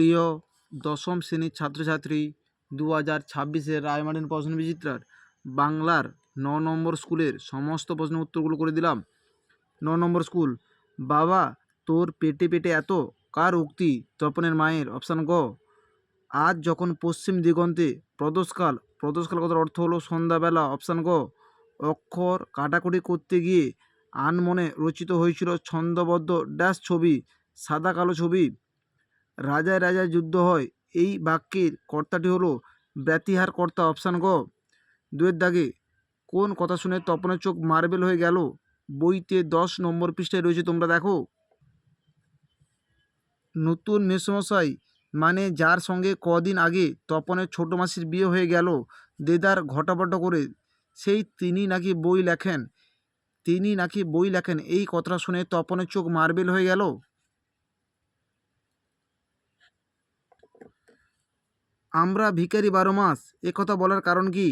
প্রিয় দশম শ্রেণির ছাত্রছাত্রী দু হাজার ছাব্বিশের রায়মার্টিন প্রশ্ন বিচিত্রার বাংলার ন নম্বর স্কুলের সমস্ত প্রশ্নের উত্তরগুলো করে দিলাম। ন নম্বর স্কুল, বাবা, তোর পেটে পেটে এত, কার উক্তি তপনের মায়ের? অপশান গ, আজ যখন পশ্চিম দিগন্তে প্রদোষকাল প্রদোষকাল কথার অর্থ হলো সন্ধ্যাবেলা। অপশান গ, অক্ষর কাটাকুটি করতে গিয়ে আনমনে রচিত হয়েছিল ছন্দবদ্ধ ড্যাশ ছবি, সাদা কালো ছবি। রাজায় রাজায় যুদ্ধ হয়। এই বাক্যের কর্তাটি হলো ব্যতিহার কর্তা অপশান গ। দুয়ের দাগে, কোন কথা শুনে তপনের চোখ মার্বেল হয়ে গেল? বইতে দশ নম্বর পৃষ্ঠায় রয়েছে, তোমরা দেখো। নতুন মেসমশাই মানে যার সঙ্গে কদিন আগে তপনের ছোটো মাসির বিয়ে হয়ে গেল, দেদার ঘটাপটা করে, সেই তিনি নাকি বই লেখেন, তিনি নাকি বই লেখেন, এই কথাটা শুনে তপনের চোখ মার্বেল হয়ে গেল? আমরা ভিখারি বারো মাস, এ কথা বলার কারণ কি?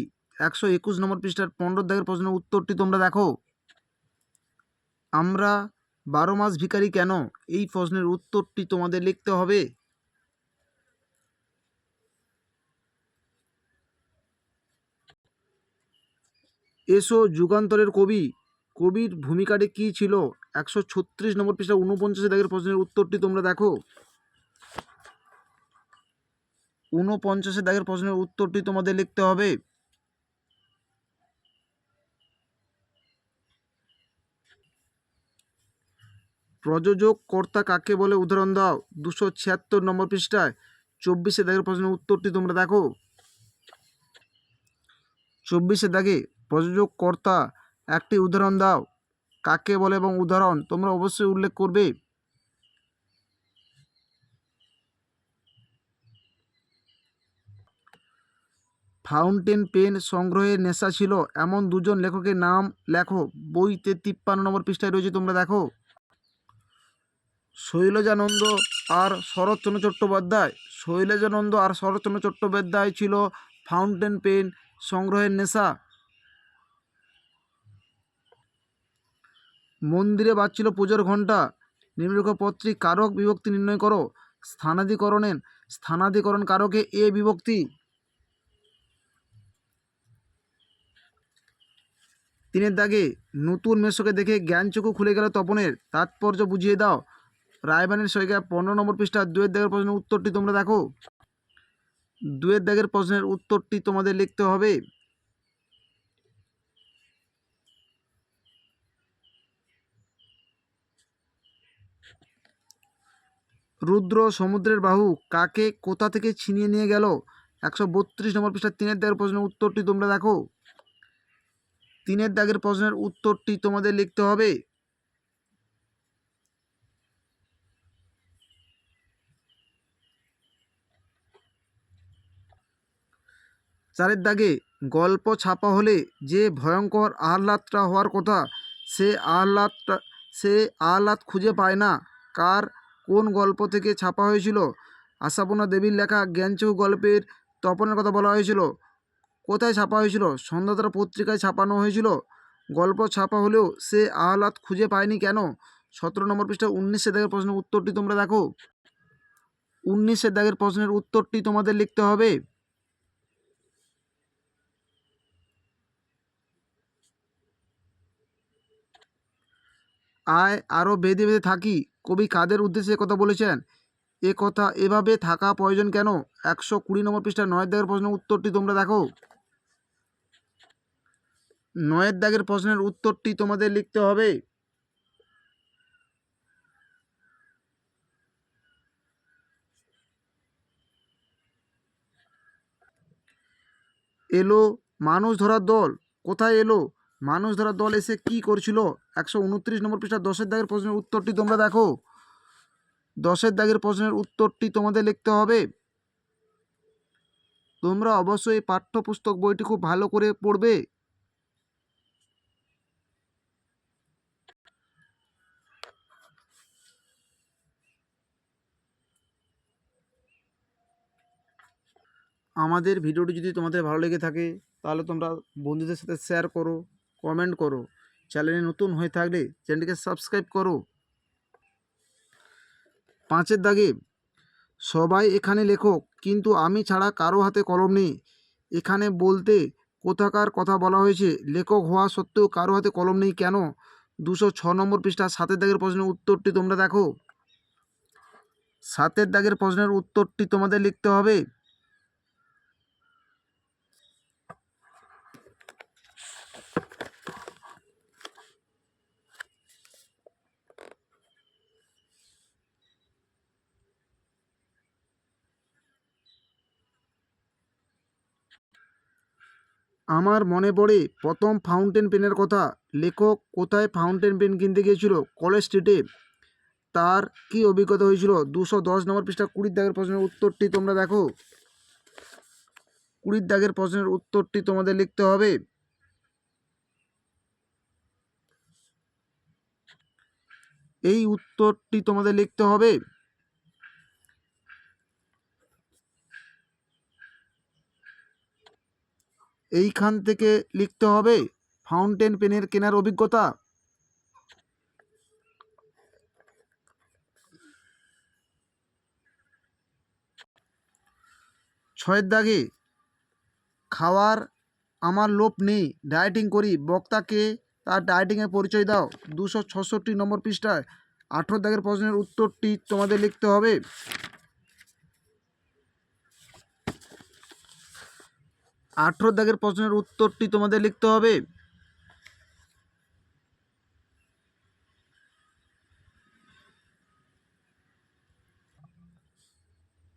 একশো একুশ নম্বর পৃষ্ঠার পনেরো দাগের প্রশ্নের উত্তরটি তোমরা দেখো। আমরা বারো মাস ভিখারি কেন? এই প্রশ্নের উত্তরটি তোমাদের লিখতে হবে। এসো যুগান্তরের কবি, কবির ভূমিকাটি কী ছিল? একশো ছত্রিশ নম্বর পৃষ্ঠা উনপঞ্চাশে দাগের প্রশ্নের উত্তরটি তোমরা দেখো। ঊনপঞ্চাশে দাগের প্রশ্নের উত্তরটি তোমাদের লিখতে হবে। প্রযোজক কর্তা কাকে বলে উদাহরণ দাও? দুশো ছিয়াত্তর নম্বর পৃষ্ঠায় চব্বিশে দাগের প্রশ্নের উত্তরটি তোমরা দেখো। চব্বিশে দাগে প্রযোজক কর্তা একটি উদাহরণ দাও। কাকে বলে এবং উদাহরণ তোমরা অবশ্যই উল্লেখ করবে। ফাউন্টেন পেন সংগ্রহের নেশা ছিল। এমন দুজন লেখকের নাম লেখো। বইতে তিপ্পান্ন নম্বর পৃষ্ঠায় রয়েছে, তোমরা দেখো। শৈলজানন্দ আর শরৎচন্দ্র চট্টোপাধ্যায়। শৈলজানন্দ আর শরৎচন্দ্র চট্টোপাধ্যায় ছিল ফাউন্টেন পেন সংগ্রহের নেশা। মন্দিরে বাজছিল পুজোর ঘণ্টা। নিম্নলিখিত পত্রিক কারক বিভক্তি নির্ণয় করো। স্থানাধিকরণের স্থানাধিকরণ কারকে এ বিভক্তি? তিনের দাগে নতুন মেশোকে দেখে জ্ঞানচক্ষু খুলে গেল তপনের। তাৎপর্য বুঝিয়ে দাও। রায়বানের সৈকা পনেরো নম্বর পৃষ্ঠা, দুয়ের দাগের প্রশ্নের উত্তরটি তোমরা দেখো। দুয়ের দাগের প্রশ্নের উত্তরটি তোমাদের লিখতে হবে। রুদ্র সমুদ্রের বাহু কাকে কোথা থেকে ছিনিয়ে নিয়ে গেল? একশো বত্রিশ নম্বর পৃষ্ঠা, তিনের দাগের প্রশ্নের উত্তরটি তোমরা দেখো। তিনের দাগের প্রশ্নের উত্তরটি তোমাদের লিখতে হবে। চারের দাগে গল্প ছাপা হলে যে ভয়ঙ্কর আহ্লাদটা হওয়ার কথা, সে আহ্লাদটা, সে আহ্লাদ খুঁজে পায় না কার কোন গল্প থেকে ছাপা হয়েছিল। আশাপূর্ণা দেবীর লেখা জ্ঞানচৌ গল্পের তপনের কথা বলা হয়েছিল। কোথায় ছাপা হয়েছিল? সন্ধ্যাতারা পত্রিকায় ছাপানো হয়েছিল। গল্প ছাপা হলেও সে আহ্লাদ খুঁজে পায়নি কেন? সতেরো নম্বর পৃষ্ঠা, উনিশের দাগের প্রশ্নের উত্তরটি তোমরা দেখো। উনিশের দাগের প্রশ্নের উত্তরটি তোমাদের লিখতে হবে। আয় আরও বেঁধে বেঁধে থাকি। কবি কাদের উদ্দেশ্যে কথা বলেছেন? এ কথা এভাবে থাকা প্রয়োজন কেন? একশো কুড়ি নম্বর পৃষ্ঠা নয় দাগের প্রশ্নের উত্তরটি তোমরা দেখো। নয়ের দাগের প্রশ্নের উত্তরটি তোমাদের লিখতে হবে। এলো মানুষ ধরার দল। কোথায় এলো? মানুষ ধরার দল এসে কি করছিল? একশো উনত্রিশ নম্বর পৃষ্ঠা দশের দাগের প্রশ্নের উত্তরটি তোমরা দেখো। দশের দাগের প্রশ্নের উত্তরটি তোমাদের লিখতে হবে। তোমরা অবশ্যই পাঠ্যপুস্তক বইটি খুব ভালো করে পড়বে। আমাদের ভিডিওটি যদি তোমাদের ভালো লেগে থাকে, তাহলে তোমরা বন্ধুদের সাথে শেয়ার করো কমেন্ট করো। চ্যানেলে নতুন হয়ে থাকলে চ্যানেলটিকে সাবস্ক্রাইব করো। পাঁচের দাগে, সবাই এখানে লেখক কিন্তু আমি ছাড়া কারও হাতে কলম নেই। এখানে বলতে কোথাকার কথা বলা হয়েছে, লেখক হওয়া সত্ত্বেও কারও হাতে কলম নেই কেন? দুশো ছ নম্বর পৃষ্ঠা সাতের দাগের প্রশ্নের উত্তরটি তোমরা দেখো। সাতের দাগের প্রশ্নের উত্তরটি তোমাদের লিখতে হবে। আমার মনে পড়ে প্রথম ফাউন্টেন পেনের কথা। লেখক কোথায় ফাউন্টেন পেন কিনতে গিয়েছিল? কলেজ স্ট্রিটে। তার কি অভিজ্ঞতা হয়েছিল? দুশো দশ নম্বর পৃষ্ঠা, কুড়ির দাগের প্রশ্নের উত্তরটি তোমরা দেখো। কুড়ির দাগের প্রশ্নের উত্তরটি তোমাদের লিখতে হবে। এই উত্তরটি তোমাদের লিখতে হবে। এইখান থেকে লিখতে হবে ফাউন্টেন পেনের কেনার অভিজ্ঞতা। ছয়ের দাগে, খাওয়ার আমার লোভ নেই, ডায়েটিং করি। বক্তাকে তার ডায়েটিংয়ের পরিচয় দাও। দুশো ছষট্টি নম্বর পৃষ্ঠায় আঠেরো দাগের প্রশ্নের উত্তরটি তোমাদের লিখতে হবে। আঠেরো দাগের প্রশ্নের উত্তরটি তোমাদের লিখতে হবে।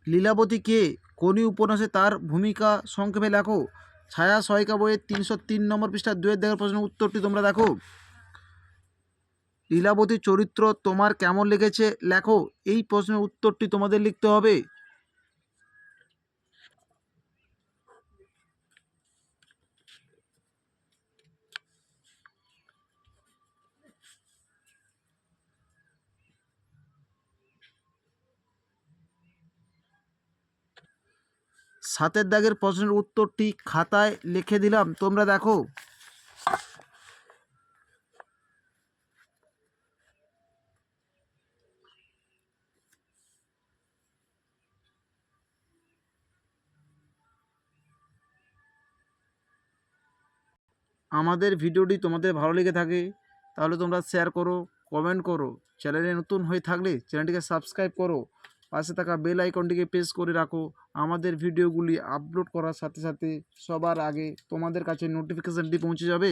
লীলাবতী কে? কোনি উপন্যাসে তার ভূমিকা সংক্ষেপে লেখো? ছায়া সহায়িকা বইয়ের তিনশো তিন নম্বর পৃষ্ঠা দুয়ের দাগের প্রশ্নের উত্তরটি তোমরা দেখো। লীলাবতীর চরিত্র তোমার কেমন লেগেছে? লেখো। এই প্রশ্নের উত্তরটি তোমাদের লিখতে হবে। সাতের দাগের প্রশ্নের উত্তরটি খাতায় লিখে দিলাম। তোমরা দেখো। আমাদের ভিডিওটি তোমাদের ভালো লেগে থাকে, তাহলে তোমরা শেয়ার করো কমেন্ট করো। চ্যানেলে নতুন হয়ে থাকলে চ্যানেলটিকে সাবস্ক্রাইব করো। পাশে থাকা বেল আইকনটিকে প্রেস করে রাখো। আমাদের ভিডিওগুলি আপলোড করার সাথে সাথে সবার আগে তোমাদের কাছে নোটিফিকেশানটি পৌঁছে যাবে।